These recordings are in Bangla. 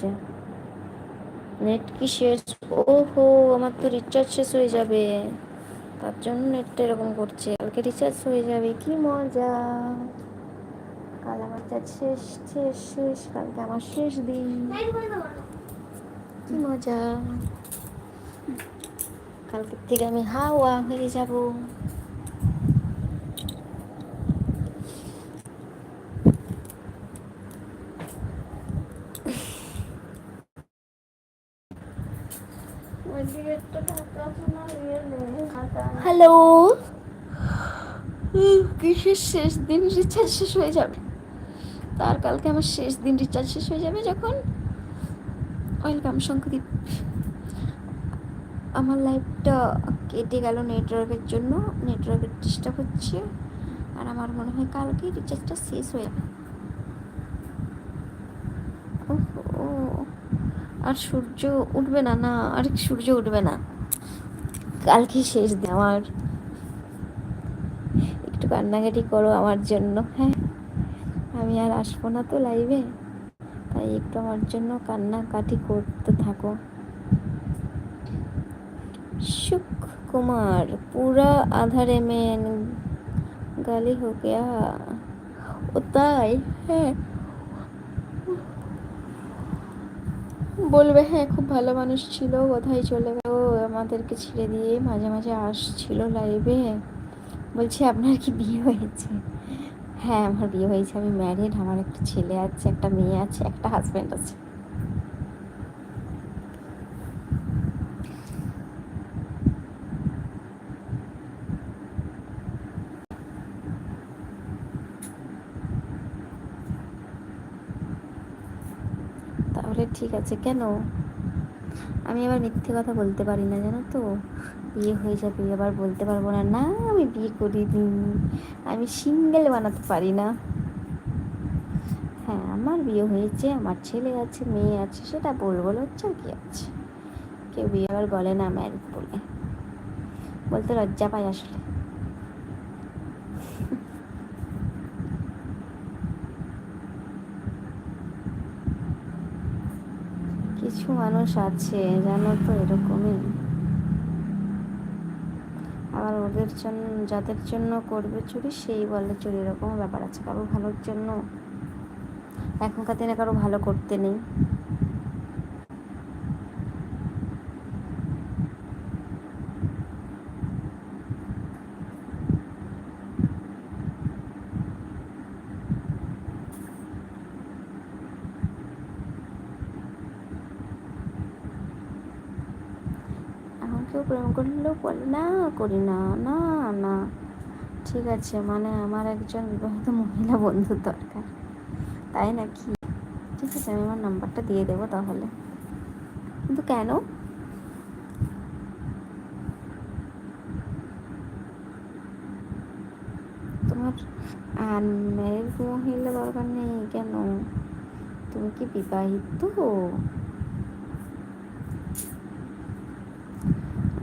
করছে নেট কি শেষ? ওহো, আমার তো রিচার্জ শেষ হয়ে যাবে। তার জন্য নেটটা এরকম করছে। কালকে রিচার্জ হয়ে যাবে, কি মজা। কাল আমার রিচার্জ শেষ শেষ শেষ, কালকে আমার শেষ দিন। কি মজা। কালকে থেকে আমি হাওয়া হয়ে যাব। হ্যালো কিসের শেষ দিন রিচার্জ শেষ হয়ে যাবে। তার কালকে আমার শেষ দিন রিচার্জ শেষ হয়ে যাবে যখন ওয়েলকাম শঙ্কদীপ। আমার লাইফটা কেটে গেল নেটওয়ার্কের জন্য নেটওয়ার্কের ডিস্টার্ব হচ্ছে, আর আমার মনে হয় কালকে রিচার্জটা শেষ হয়ে যাবে ও আর সূর্য উঠবে না না, আর সূর্য উঠবে না। কালকে শেষ দিন আমার। একটু কান্নাকাটি করো আমার জন্য হ্যাঁ। আমি আর আসব না তো লাইভে তাই একটু আমার জন্য কান্নাকাটি করতে থাকো। সুখ কুমার পুরা আধারে মেন, গালি হোক ও তাই হ্যাঁ। বলবে হ্যাঁ খুব ভালো মানুষ ছিল, কোথায় চলে গেল? আমাদেরকে ছেড়ে দিয়ে মাঝে মাঝে আসছিল লাইভে বলছি, আপনার কি বিয়ে হয়েছে? হ্যাঁ আমার বিয়ে হয়েছে, আমি ম্যারিড আমার একটা ছেলে আছে, একটা মেয়ে আছে, একটা হাজব্যান্ড আছে তাহলে ঠিক আছে, কেন? আমি আবার মিথ্যে কথা বলতে পারি না, জানো তো? বিয়ে হয়ে যাবে, আবার বলতে পারব না না, আমি বিয়ে করিনি। আমি সিঙ্গেল বানাতে পারি না। হ্যাঁ আমার বিয়ে হয়েছে, আমার ছেলে আছে, মেয়ে আছে, সেটা বলব আর কি আছে? কেউ বিয়ে আবার বলে না ম্যারিড বলে। বলতে লজ্জা পায় আসলে কিছু মানুষ আছে, জানো তো এরকমই। আবার ওদের জন্য, যাদের জন্য করবে চুরি, সেই বলে চুরি এরকম ব্যাপার আছে। কারও ভালোর জন্য, এখনকার দিনে কারও ভালো করতে নেই কেউ প্রেম করলেও বলে, না করি না না না। ঠিক আছে মানে আমার একজন বিবাহিত মহিলা বন্ধুর দরকার। তাই নাকি? ঠিক আছে, আমি আমার নাম্বারটা দিয়ে দেবো তাহলে। কিন্তু কেন? তোমার আনম্যারিড মহিলা দরকার নেই, কেন? তুমি কি বিবাহিত?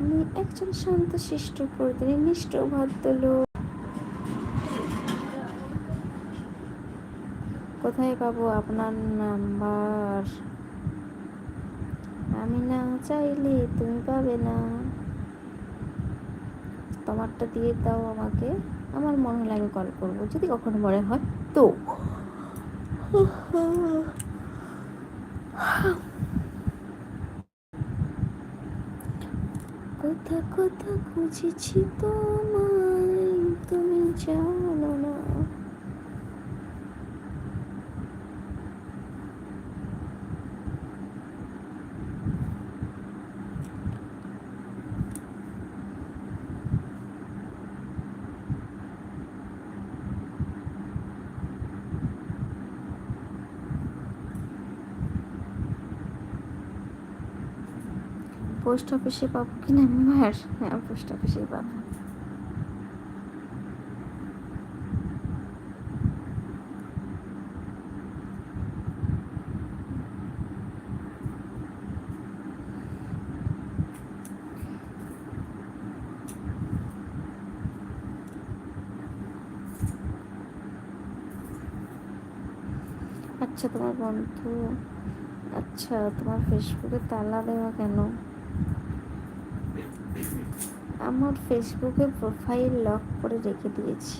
আমি একজন শান্ত, শিষ্ট, প্রতিদিন নিষ্ঠ, ভদ্রলোক। কোথায় পাবো আপনার নাম্বার? আমি না চাইলে তুমি পাবে না। তোমারটা দিয়ে দাও আমাকে। আমার মনে হলে আমি কল করব, যদি কখনো মনে হয়। তো। কোথা কোথা খুঁজেছি তোমায় তুমি জানো না পোস্ট অফিসে পাবো কি নাম্বার হ্যাঁ পোস্ট অফিসেই পাবো। আচ্ছা তোমার বন্ধু আচ্ছা তোমার ফেসবুকে তালা দেওয়া কেন? আমার ফেসবুকে প্রোফাইল লক করে রেখে দিয়েছি।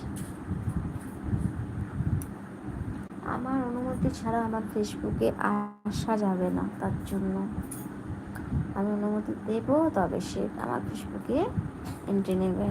আমার অনুমতি ছাড়া আমার ফেসবুকে আসা যাবে না, তার জন্য আমি অনুমতি দেব, তবে সে আমার ফেসবুকে এন্ট্রি নেবে।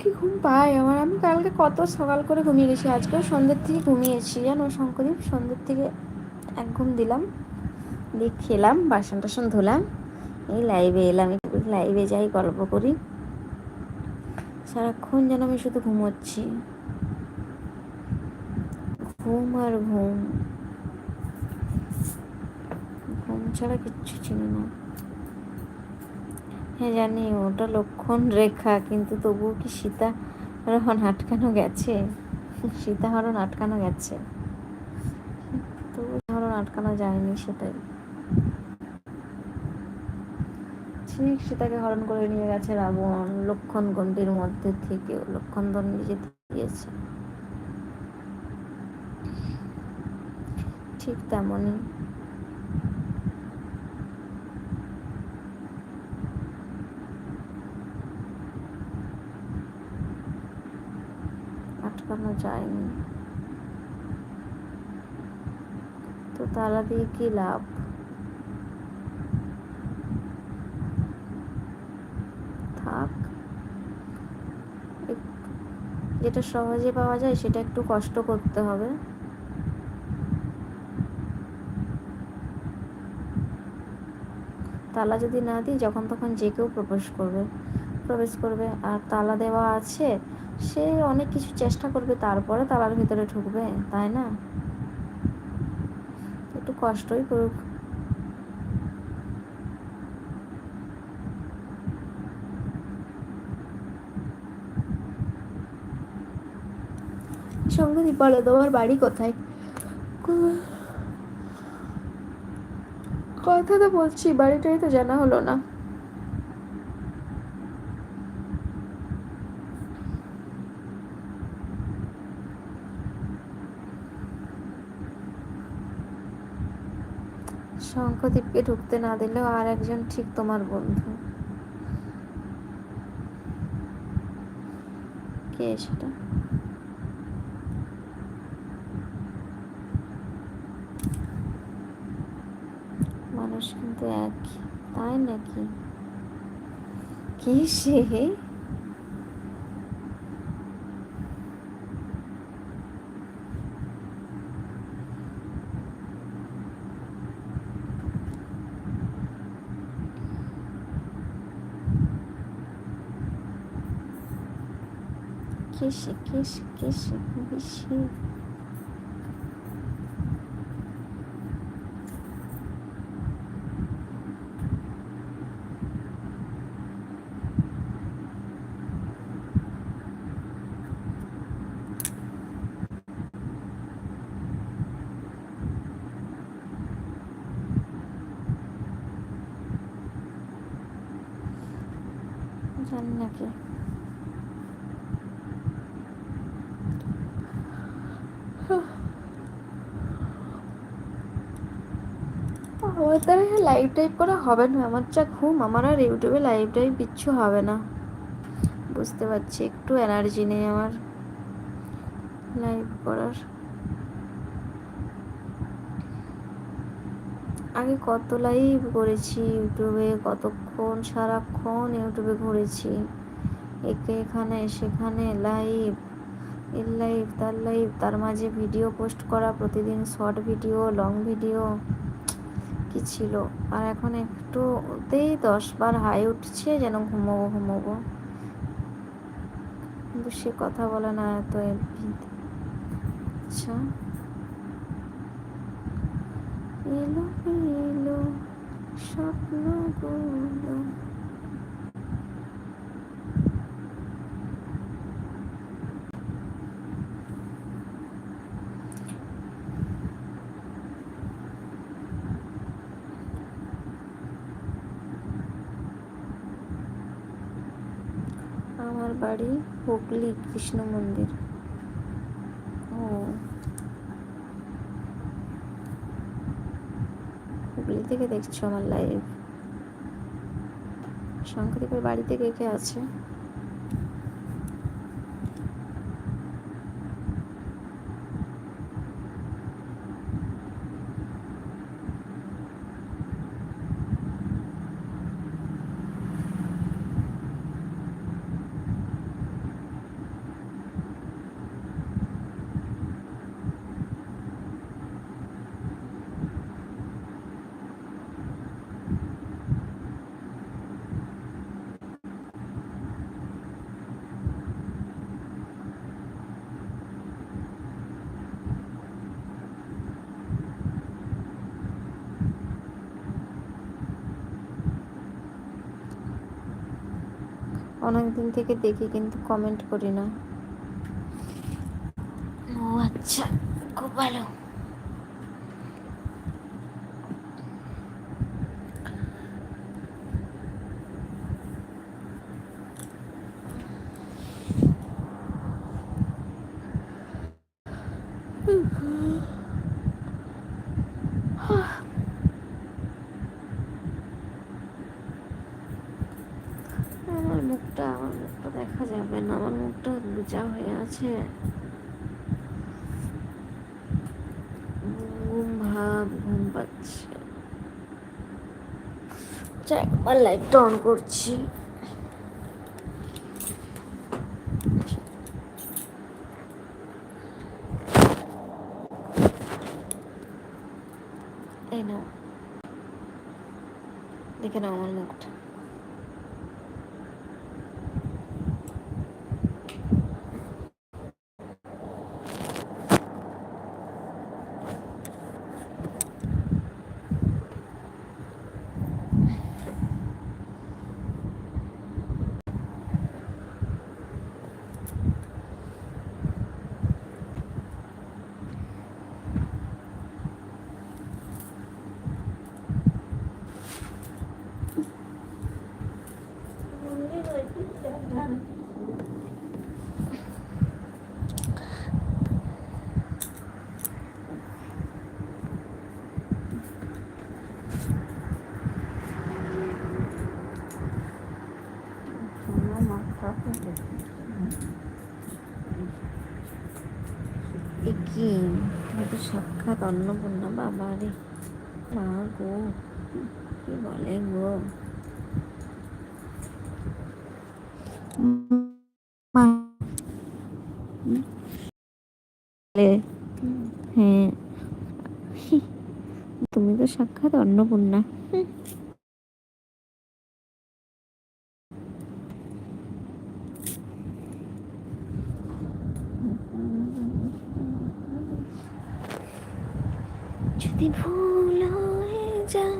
কি ঘুম পায়? আমার, আমি কালকে কত সকাল করে ঘুমিয়ে গেছি। আজকেও সন্ধ্যের থেকে ঘুমিয়েছি। জানো, শঙ্করদীপ, সন্ধ্যের থেকে এক ঘুম দিলাম। দিয়ে খেলাম, বাসন টাসন ধুলাম। এই লাইভে এলাম লাইভে যাই, গল্প করি। সারাক্ষণ যেন আমি শুধু ঘুমোচ্ছি। ঘুম আর ঘুম। ঘুম ছাড়া কিচ্ছু চিনি না। হ্যাঁ জানি, ওটা লক্ষণ রেখা, কিন্তু তবুও কি সীতা হরণ আটকানো গেছে? সীতা হরণ আটকানো গেছে। তবু হরণ আটকানো যায়নি সেটাই। ঠিক সীতাকে হরণ করে নিয়ে গেছে রাবণ, লক্ষণ গণ্ডির মধ্যে থেকে লক্ষণ নিজে দিয়েছে। ঠিক তেমনই। আটকানো যায়নি। তো তালা দিয়ে কি লাভ? থাক। যেটা সহজে পাওয়া যায় সেটা একটু কষ্ট করতে হবে। তালা যদি না দিই, যখন তখন যে কেউ প্রবেশ করবে। প্রবেশ করবে। আর তালা দেওয়া আছে সে অনেক কিছু চেষ্টা করবে, তারপরে তালার ভিতরে ঢুকবে, তাই না? একটু কষ্টই করুক। সঙ্গে বলো, তোমার বাড়ি কোথায়? কথা তো বলছি, বাড়িটাই তো জানা হলো না। শঙ্খদীপকে ঢুকতে না দিলেও আর একজন ঠিক তোমার বন্ধু। কে সেটা? মানুষ কিন্তু একই, তাই নাকি? কি সে? কেসে কেসে কেসে বেশি জানি নাকি দ্বারা লাইভ টাইপ করা হবে না। আমার যা ঘুম, আমার আর ইউটিউবে লাইভ টাইপ কিচ্ছু হবে না। বুঝতে পারছি, একটু এনার্জি নেই আমার লাইভ করার। আগে কত লাইভ করেছি ইউটিউবে, কতক্ষণ, সারাক্ষণ ইউটিউবে ঘুরেছি? একে এখানে, সেখানে লাইভ এর লাইভ তার লাইভ তার মাঝে ভিডিও পোস্ট করা, প্রতিদিন শর্ট ভিডিও লং ভিডিও কি ছিল? আর এখন একটুতেই দশ বার হাই উঠছে, যেন ঘুমোবো ঘুমোবো। কিন্তু সে কথা বলে না এত আচ্ছা। এলো এলো, স্বপ্নগুলো আমার বাড়ি হুগলি কৃষ্ণ মন্দির। ও। হুগলি থেকে দেখছ আমার লাইভ শঙ্করদীপের বাড়িতে কে কে আছে? অনেক দিন থেকে দেখি কিন্তু কমেন্ট করি না। ও আচ্ছা খুব ভালো আমার মুখটা আমার মুখটা দেখা যাবে না আমার লুচা হয়ে আছে। ঘুম ভাব ঘুম পাচ্ছে। আচ্ছা, একবার লাইটটা অন করছি। এই নাও। দেখে নাও আমার মুখটা। কি হয়তো সাক্ষাৎ অন্নপূর্ণা বাবা রে মা গো কি বলে গো? হ্যাঁ। তুমি তো সাক্ষাৎ অন্নপূর্ণা। যদি ভুল হয়ে যায়।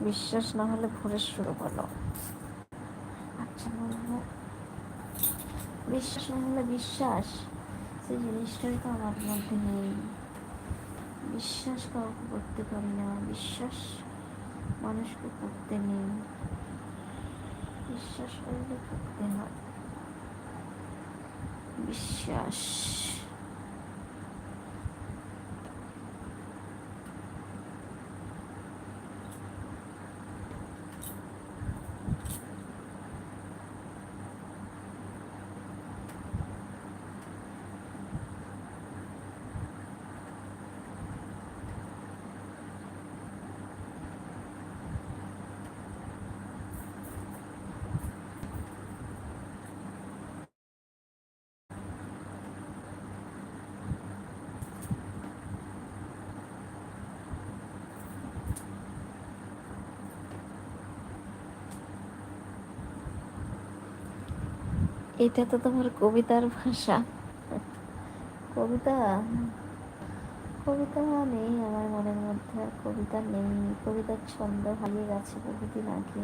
বিশ্বাস না হলে ঘুরে শুরু করো। আচ্ছা বলব। বিশ্বাস না হলে বিশ্বাস, সেই জিনিসটাই তো আমার মধ্যে নেই। বিশ্বাস কাউকে করতে পারি না, বিশ্বাস মানুষকে করতে নেই। বিশ্বাস করলে করতে হয়। বিশ্বাস। এটা তো তোমার কবিতার ভাষা। কবিতা? কবিতা নেই আমার মনের মধ্যে, আর কবিতা নেই। কবিতার ছন্দ হারিয়ে গেছে বহুদিন আগে।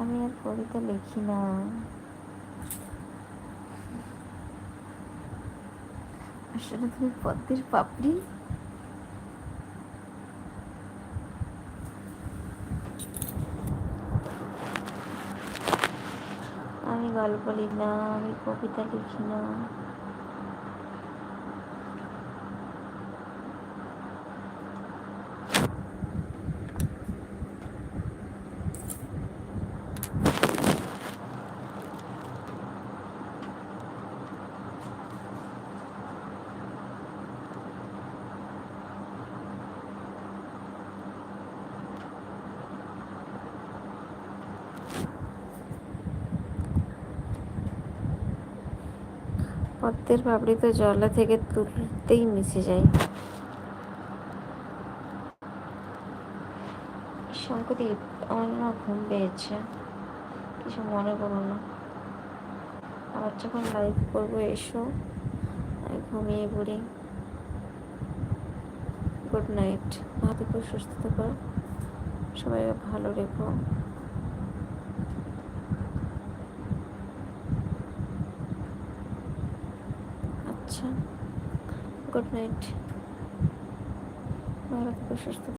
আমি আর কবিতা লিখি না। আসলে তুমি পদ্মের পাপড়ি? গল্প লিখি আমি কবিতা লিখি না পদ্মের পাপড়ি তো জলা থেকে তুলতেই মিশে যায়। শঙ্করদীপ আমার না ঘুম পেয়েছে। কিছু মনে করো না। আবার যখন লাইভ করব, এসো। আমি ঘুমিয়ে পড়ি। গুড নাইট ভালো সুস্থ থেকো সবাই ভালো রেখো আচ্ছা গুড নাইট ভালো থেকো সুস্থ।